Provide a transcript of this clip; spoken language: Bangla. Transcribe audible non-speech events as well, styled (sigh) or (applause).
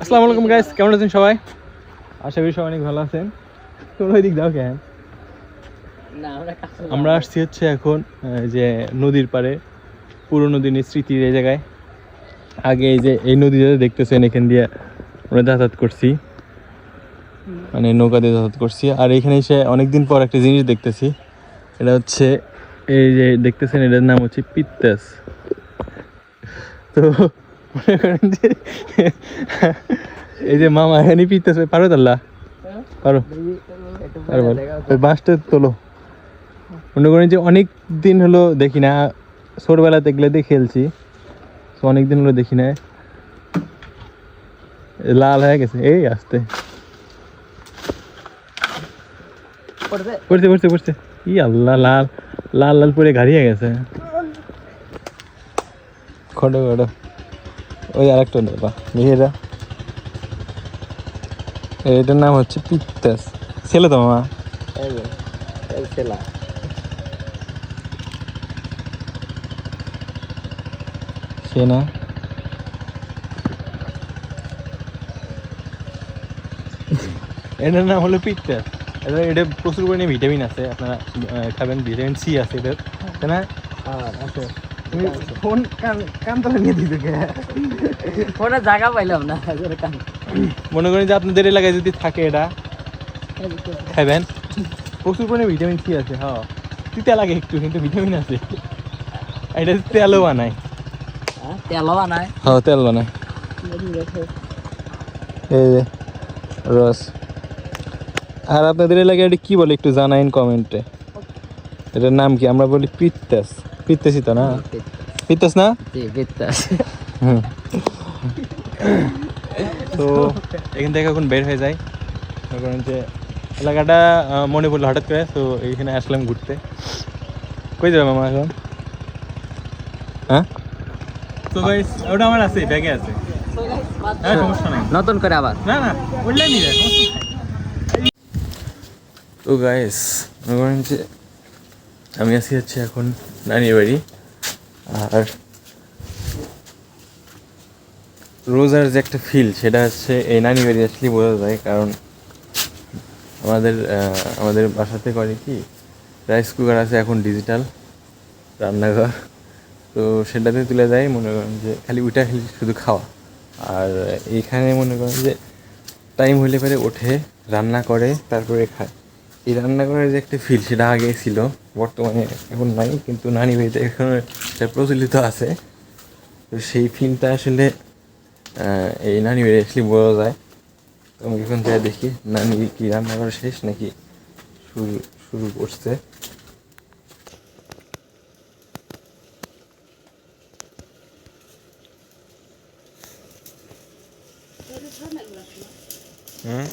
আসসালামু আলাইকুম গাইস কেমন আছেন সবাই? আশা করি সবাই অনেক ভালো আছেন। তোমরা ওইদিক দাও কেন না আমরা আসছি হচ্ছে এখন যে নদীর পাড়ে পুরোনো দিনের স্মৃতির এই জায়গায়। আগে এই যে এই নদী যেটা দেখতেছেন এখান দিয়ে আমরা যাতায়াত করছি। মানে নৌকা দিয়ে যাতায়াত করছি। আর এখানে এসে অনেকদিন পর একটা জিনিস দেখতেছি। এটা হচ্ছে এই যে দেখতেছেন এটার নাম হচ্ছে পিত্তাস। তো (laughs) এই যে মামা, এখানে পিত্তাস পারো তাল্লা পারো। ওই বাঁশটা তোলো। মনে করেন যে অনেক দিন হলো দেখি না। ছোটবেলাতে এগুলো দিয়ে খেলছি। তো অনেক দিন হলো দেখি না। লাল হয়ে গেছে। এই আসতে। পড়ছে পড়ছে পড়ছে ই আল্লাহ, লাল। লাল লাল পরে গাড়ি গেছে। খড়ো খড়ো। ওই আরেকটা নেবা মেয়েরা এটার নাম হচ্ছে পিত্তাস ছেলে তো মামা খেলা সে না এটার নাম হলো পিত্তা এটা এটা প্রচুর পরিমাণে ভিটামিন আছে আপনারা আহ, খাবেন ভিটামিন সি আছে এটার তাই না আছে তুমি ফোন কান কান তলা নিয়ে দিতে কোনো জায়গা পাইলাম না মনে করেন যে আপনাদের এলাকায় যদি থাকে এটা খাবেন প্রচুর পরিমাণে ভিটামিন সি আছে হ্যাঁ। তিতা লাগে একটু কিন্তু ভিটামিন আছে। এটা তেলও বানায়। হ্যাঁ, তেলও বানায়। হ্যাঁ তেল বানায়। এই যে রস। আর আপনাদের এলাকায় এটা কি বলে একটু জানাইন কমেন্টে। এটার নাম কি? আমরা বলি পিত্তাস। পিত্তাসই তো না? পিত্তাস না? হুম। তো এখান থেকে এখন বের হয়ে যায় করেন যে এলাকাটা মনে পড়ল হঠাৎ করে তো এইখানে আসলাম ঘুরতে। কই যাবে মামা এখন? হ্যাঁ? তো গাইস ওটা আমার আছে ব্যাগে আছে। হ্যাঁ সমস্যা নাই। নতুন করে আবার? না না বললেই নিয়ে তো গাইস মনে করেন যে আমি আছি হচ্ছে এখন নানির বাড়ি আর রোজার যে একটা ফিল সেটা হচ্ছে এই নানি বাড়ি আসলেই বোঝা যায়, কারণ আমাদের আমাদের বাসাতে করে কি রাইস কুকার আছে এখন ডিজিটাল রান্নাঘর। তো সেটাতে তুলে দেয়, মনে করেন যে খালি ওইটা খালি শুধু খাওয়া। আর এইখানে মনে করেন যে টাইম হলে পরে ওঠে, রান্না করে, তারপরে খায়। এই রান্নাঘরের যে একটা ফিল সেটা আগে ছিল বর্তমানে এখন নাই কিন্তু নানি বাড়িতে এখন সেটা প্রচলিত আছে। তো সেই ফিলটা আসলে এই নানি বাড়ি আসলে বোঝা যায়। তো আমি এখন যাই দেখি নানি কি রান্না করা শেষ নাকি শুরু শুরু করছে। হুম?